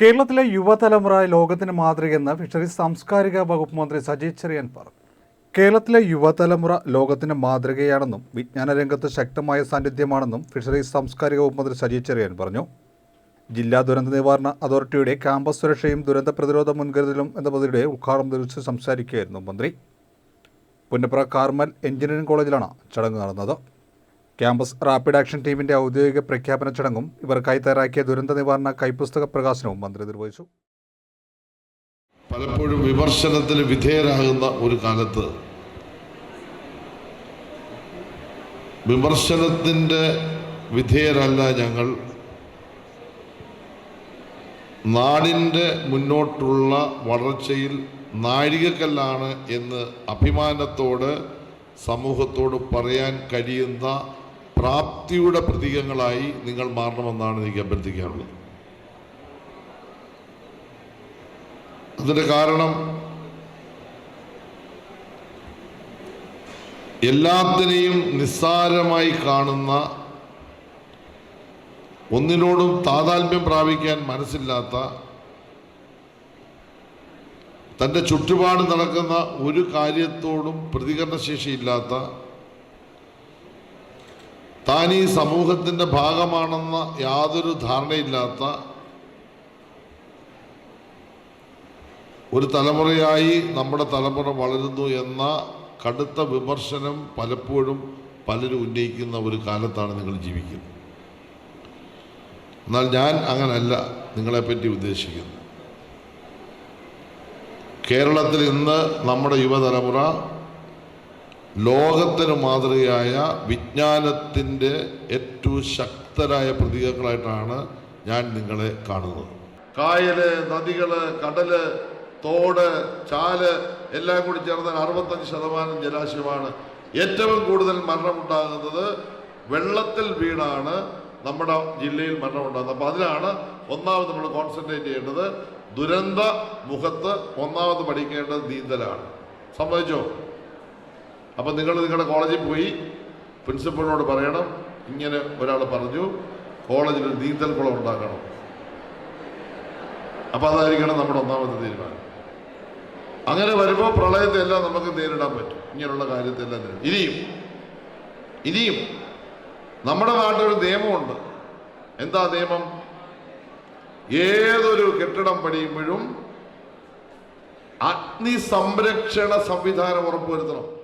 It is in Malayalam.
കേരളത്തിലെ യുവതലമുറ ലോകത്തിന് മാതൃകയെന്ന് ഫിഷറീസ് സാംസ്കാരിക വകുപ്പ് മന്ത്രി സജി ചെറിയൻ പറഞ്ഞു. കേരളത്തിലെ യുവതലമുറ ലോകത്തിന് മാതൃകയാണെന്നും വിജ്ഞാന രംഗത്ത് ശക്തമായ സാന്നിധ്യമാണെന്നും ഫിഷറീസ് സാംസ്കാരിക വകുപ്പ് മന്ത്രി സജി ചെറിയൻ പറഞ്ഞു. ജില്ലാ ദുരന്ത നിവാരണ അതോറിറ്റിയുടെ ക്യാമ്പസ് സുരക്ഷയും ദുരന്ത പ്രതിരോധ മുൻകരുതലും എന്ന പദ്ധതിയുടെ ഉദ്ഘാടനം നിർവഹിച്ച് സംസാരിക്കുകയായിരുന്നു മന്ത്രി. പുന്നപ്ര കാർമൽ എഞ്ചിനീയറിംഗ് കോളേജിലാണ് ചടങ്ങ് നടന്നത്. ക്യാമ്പസ് റാപ്പിഡ് ആക്ഷൻ ടീമിന്റെ ഔദ്യോഗിക പ്രഖ്യാപന ചടങ്ങും ഇവർക്കായി തയ്യാറാക്കിയ ദുരന്ത നിവാരണ കൈപ്പുസ്തക പ്രകാശനവും മന്ത്രി നിർവഹിച്ചു. പലപ്പോഴും വിമർശനത്തിന് വിധേയരാകുന്ന ഒരു കാലത്ത് വിമർശനത്തിന്റെ വിധേയരല്ല ഞങ്ങൾ. നാടിന്റെ മുന്നോട്ടുള്ള വളർച്ചയിൽ നാഴികക്കല്ലാണ് എന്ന് അഭിമാനത്തോട് സമൂഹത്തോട് പറയാൻ കഴിയുന്ന പ്രാപ്തിയുടെ പ്രതീകങ്ങളായി നിങ്ങൾ മാറണമെന്നാണ് എനിക്ക് അഭ്യർത്ഥിക്കാനുള്ളത്. അതിന്റെ കാരണം എല്ലാത്തിനെയും നിസ്സാരമായി കാണുന്ന ഒന്നിനോടും താതാൽമ്യം പ്രാപിക്കാൻ മനസ്സില്ലാത്ത തന്റെ ചുറ്റുപാട് നടക്കുന്ന ഒരു കാര്യത്തോടും പ്രതികരണശേഷിയില്ലാത്ത താൻ ഈ സമൂഹത്തിന്റെ ഭാഗമാണെന്ന യാതൊരു ധാരണയില്ലാത്ത ഒരു തലമുറയായി നമ്മുടെ തലമുറ വളരുന്നു എന്ന കടുത്ത വിമർശനം പലപ്പോഴും പലരും ഉന്നയിക്കുന്ന ഒരു കാലത്താണ് നിങ്ങൾ ജീവിക്കുന്നത്. എന്നാൽ ഞാൻ അങ്ങനല്ല നിങ്ങളെപ്പറ്റി ഉദ്ദേശിക്കുന്നു കേരളത്തിൽ ഇന്ന് നമ്മുടെ യുവതലമുറ ലോകത്തിന് മാതൃകയായ വിജ്ഞാനത്തിന്റെ ഏറ്റവും ശക്തരായ പ്രതീകങ്ങളായിട്ടാണ് ഞാൻ നിങ്ങളെ കാണുന്നത്. കായൽ നദികൾ കടൽ തോട് ചാൽ എല്ലാം കൂടി ചേർന്നാൽ അറുപത്തഞ്ച് ശതമാനം ജലാശയമാണ് ഏറ്റവും കൂടുതൽ മരണമുണ്ടാകുന്നത്. വെള്ളത്തിൽ വീണാണ് നമ്മുടെ ജില്ലയിൽ മരണമുണ്ടാകുന്നത്. അപ്പോൾ അതിനാണ് ഒന്നാമത് നമ്മൾ കോൺസെൻട്രേറ്റ് ചെയ്യേണ്ടത്. ദുരന്ത മുഖത്ത് ഒന്നാമത് പഠിക്കേണ്ടത് നീന്തലാണ്. സമ്മതിച്ചോ? അപ്പം നിങ്ങൾ നിങ്ങളുടെ കോളേജിൽ പോയി പ്രിൻസിപ്പളിനോട് പറയണം. ഇങ്ങനെ ഒരാൾ പറഞ്ഞു കോളേജിൽ ഒരു നീന്തൽ കുളം ഉണ്ടാക്കണം. അപ്പോൾ അതായിരിക്കണം നമ്മുടെ ഒന്നാമത്തെ തീരുമാനം. അങ്ങനെ വരുമ്പോൾ പ്രളയത്തെ എല്ലാം നമുക്ക് നേരിടാൻ പറ്റും. ഇങ്ങനെയുള്ള കാര്യത്തെല്ലാം ഇനിയും ഇനിയും നമ്മുടെ നാട്ടിലൊരു നിയമമുണ്ട്. എന്താ നിയമം? ഏതൊരു കെട്ടിടം പണിയുമ്പോഴും അഗ്നി സംരക്ഷണ സംവിധാനം ഉറപ്പുവരുത്തണം.